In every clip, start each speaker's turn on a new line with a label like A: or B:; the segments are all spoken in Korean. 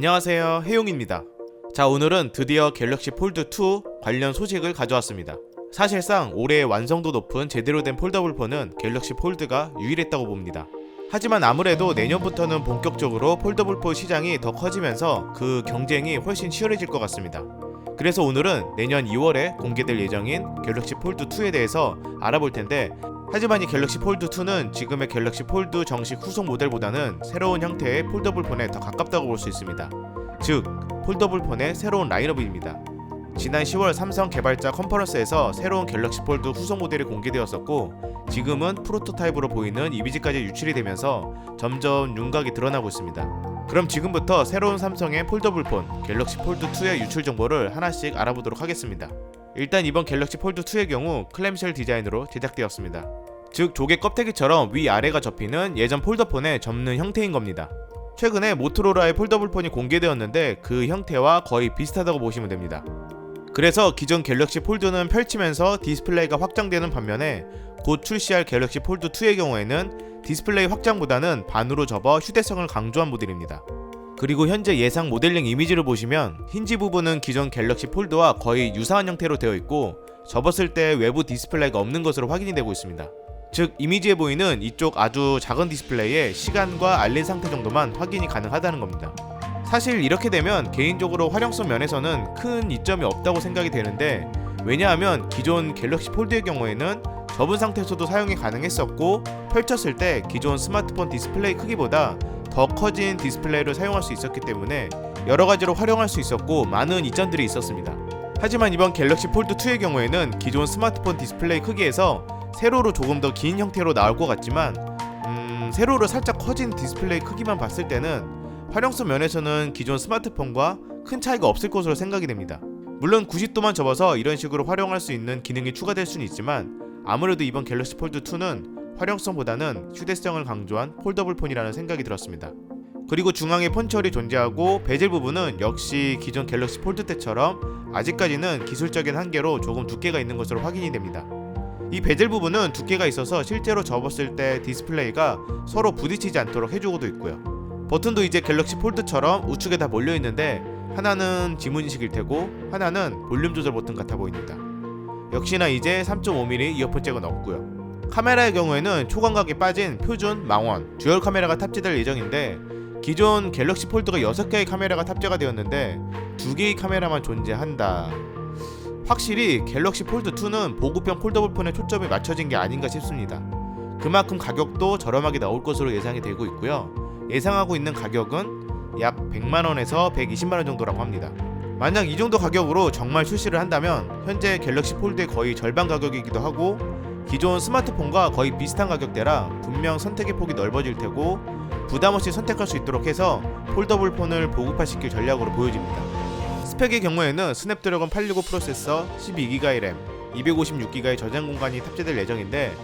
A: 안녕하세요. 해용입니다. 자 오늘은 드디어 갤럭시 폴드 2 관련 소식을 가져왔습니다. 사실상 올해 완성도 높은 제대로 된 폴더블 폰은 갤럭시 폴드가 유일했다고 봅니다. 하지만 아무래도 내년부터는 본격적으로 폴더블 폰 시장이 더 커지면서 그 경쟁이 훨씬 치열해질 것 같습니다. 그래서 오늘은 내년 2월에 공개될 예정인 갤럭시 폴드 2에 대해서 알아볼 텐데 하지만 이 갤럭시 폴드 2는 지금의 갤럭시 폴드 정식 후속 모델보다는 새로운 형태의 폴더블 폰에 더 가깝다고 볼 수 있습니다. 즉, 폴더블 폰의 새로운 라인업입니다. 지난 10월 삼성 개발자 컨퍼런스에서 새로운 갤럭시 폴드 후속 모델이 공개되었었고 지금은 프로토타입으로 보이는 이미지까지 유출이 되면서 점점 윤곽이 드러나고 있습니다. 그럼 지금부터 새로운 삼성의 폴더블 폰 갤럭시 폴드 2의 유출 정보를 하나씩 알아보도록 하겠습니다. 일단 이번 갤럭시 폴드 2의 경우 클램쉘 디자인으로 제작되었습니다. 즉 조개 껍데기처럼 위아래가 접히는 예전 폴더폰의 접는 형태인 겁니다. 최근에 모토로라의 폴더블폰이 공개되었는데 그 형태와 거의 비슷하다고 보시면 됩니다. 그래서 기존 갤럭시 폴드는 펼치면서 디스플레이가 확장되는 반면에 곧 출시할 갤럭시 폴드 2의 경우에는 디스플레이 확장보다는 반으로 접어 휴대성을 강조한 모델입니다. 그리고 현재 예상 모델링 이미지를 보시면 힌지 부분은 기존 갤럭시 폴드와 거의 유사한 형태로 되어 있고 접었을 때 외부 디스플레이가 없는 것으로 확인이 되고 있습니다. 즉 이미지에 보이는 이쪽 아주 작은 디스플레이에 시간과 알림 상태 정도만 확인이 가능하다는 겁니다. 사실 이렇게 되면 개인적으로 활용성 면에서는 큰 이점이 없다고 생각이 되는데 왜냐하면 기존 갤럭시 폴드의 경우에는 접은 상태에서도 사용이 가능했었고 펼쳤을 때 기존 스마트폰 디스플레이 크기보다 더 커진 디스플레이를 사용할 수 있었기 때문에 여러 가지로 활용할 수 있었고 많은 이점들이 있었습니다. 하지만 이번 갤럭시 폴드 2의 경우에는 기존 스마트폰 디스플레이 크기에서 세로로 조금 더 긴 형태로 나올 것 같지만 음, 세로로 살짝 커진 디스플레이 크기만 봤을 때는 활용성 면에서는 기존 스마트폰과 큰 차이가 없을 것으로 생각이 됩니다. 물론 90도만 접어서 이런 식으로 활용할 수 있는 기능이 추가될 수는 있지만 아무래도 이번 갤럭시 폴드 2는 활용성보다는 휴대성을 강조한 폴더블 폰이라는 생각이 들었습니다. 그리고 중앙에 펀치홀이 존재하고 베젤 부분은 역시 기존 갤럭시 폴드 때처럼 아직까지는 기술적인 한계로 조금 두께가 있는 것으로 확인이 됩니다. 이 베젤 부분은 두께가 있어서 실제로 접었을 때 디스플레이가 서로 부딪히지 않도록 해주고도 있고요. 버튼도 이제 갤럭시 폴드처럼 우측에 다 몰려 있는데 하나는 지문 인식일 테고 하나는 볼륨 조절 버튼 같아 보입니다. 역시나 이제 3.5mm 이어폰 잭은 없고요. 카메라의 경우에는 초광각이 빠진 표준 망원 듀얼 카메라가 탑재될 예정인데 기존 갤럭시 폴드가 6개의 카메라가 탑재가 되었는데 2개의 카메라만 존재한다. 확실히 갤럭시 폴드 2는 보급형 폴더블 폰에 초점이 맞춰진 게 아닌가 싶습니다. 그만큼 가격도 저렴하게 나올 것으로 예상이 되고 있고요. 예상하고 있는 가격은 약 100만 원에서 120만 원 정도라고 합니다. 만약 이 정도 가격으로 정말 출시를 한다면 현재 갤럭시 폴드의 거의 절반 가격이기도 하고 기존 스마트폰과 거의 비슷한 가격대라 분명 선택의 폭이 넓어질 테고 부담 없이 선택할 수 있도록 해서 폴더블 폰을 보급화시킬 전략으로 보여집니다. 스펙의 경우에는 스냅드래곤 865 프로세서 12기가의 램, 256기가의 저장 공간이 탑재될 예정인데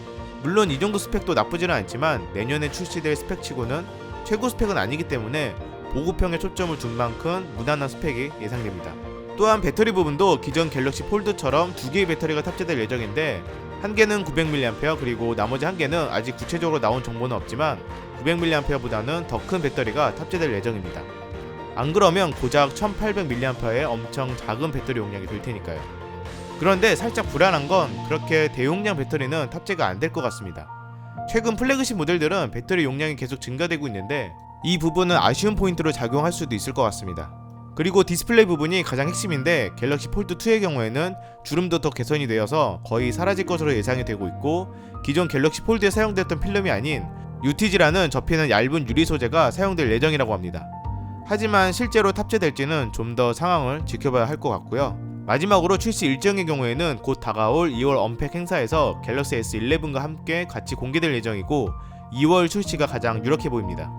A: 물론 이 정도 스펙도 나쁘지는 않지만 내년에 출시될 스펙치고는 최고 스펙은 아니기 때문에 보급형에 초점을 둔 만큼 무난한 스펙이 예상됩니다. 또한 배터리 부분도 기존 갤럭시 폴드처럼 두 개의 배터리가 탑재될 예정인데 한 개는 900mAh 그리고 나머지 한 개는 아직 구체적으로 나온 정보는 없지만 900mAh보다는 더 큰 배터리가 탑재될 예정입니다. 안 그러면 고작 1800mAh의 엄청 작은 배터리 용량이 될 테니까요. 그런데 살짝 불안한 건 그렇게 대용량 배터리는 탑재가 안 될 것 같습니다. 최근 플래그십 모델들은 배터리 용량이 계속 증가되고 있는데 이 부분은 아쉬운 포인트로 작용할 수도 있을 것 같습니다. 그리고 디스플레이 부분이 가장 핵심인데 갤럭시 폴드 2의 경우에는 주름도 더 개선이 되어서 거의 사라질 것으로 예상이 되고 있고 기존 갤럭시 폴드에 사용됐던 필름이 아닌 UTG라는 접히는 얇은 유리 소재가 사용될 예정이라고 합니다. 하지만 실제로 탑재될지는 좀 더 상황을 지켜봐야 할 것 같고요. 마지막으로 출시 일정의 경우에는 곧 다가올 2월 언팩 행사에서 갤럭시 S11과 함께 같이 공개될 예정이고 2월 출시가 가장 유력해 보입니다.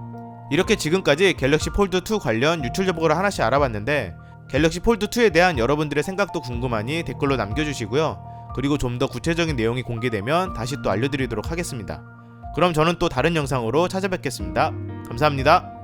A: 이렇게 지금까지 갤럭시 폴드 2 관련 유출 정보를 하나씩 알아봤는데 갤럭시 폴드 2에 대한 여러분들의 생각도 궁금하니 댓글로 남겨주시고요. 그리고 좀 더 구체적인 내용이 공개되면 다시 또 알려드리도록 하겠습니다. 그럼 저는 또 다른 영상으로 찾아뵙겠습니다. 감사합니다.